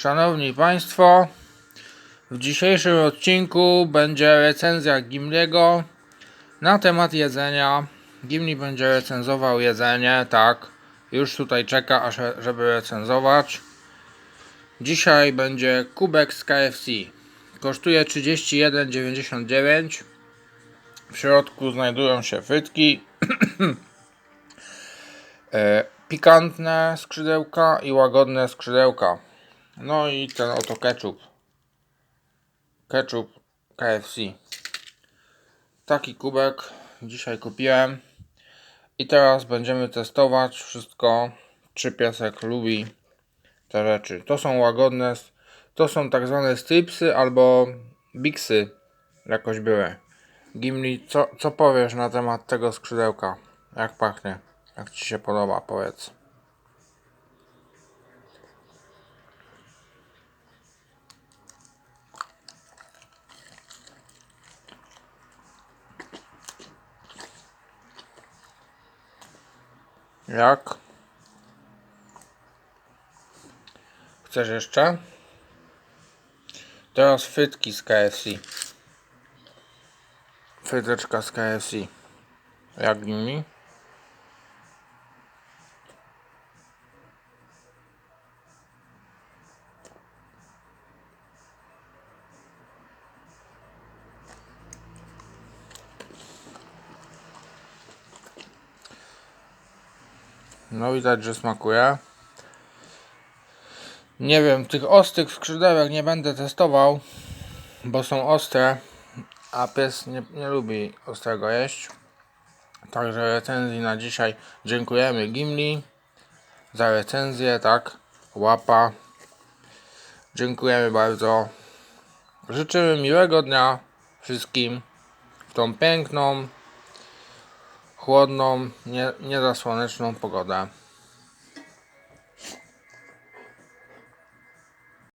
Szanowni Państwo, w dzisiejszym odcinku będzie recenzja Gimliego na temat jedzenia. Gimli będzie recenzował jedzenie, tak. Już tutaj czeka, aż żeby recenzować. Dzisiaj będzie kubek z KFC. Kosztuje 31,99. W środku znajdują się frytki, e, pikantne skrzydełka i łagodne skrzydełka. No i ten oto ketchup. Ketchup KFC. Taki kubek dzisiaj kupiłem. I teraz będziemy testować wszystko, czy piesek lubi te rzeczy. To są łagodne, to są tak zwane stripsy albo bigsy, jakoś były. Gimli, co, co powiesz na temat tego skrzydełka? Jak pachnie? Jak ci się podoba, powiedz. Jak? Chcesz jeszcze? Teraz frytki z KFC. Fryteczka z KFC. Jak nimi? No widać, że smakuje. Nie wiem, tych ostrych skrzydełek nie będę testował, bo są ostre, a pies nie, nie lubi ostrego jeść. Także recenzji na dzisiaj dziękujemy Gimli za recenzję, tak, łapa. Dziękujemy bardzo. Życzymy miłego dnia wszystkim w tą piękną, chłodną, nie, nie za słoneczną pogodę.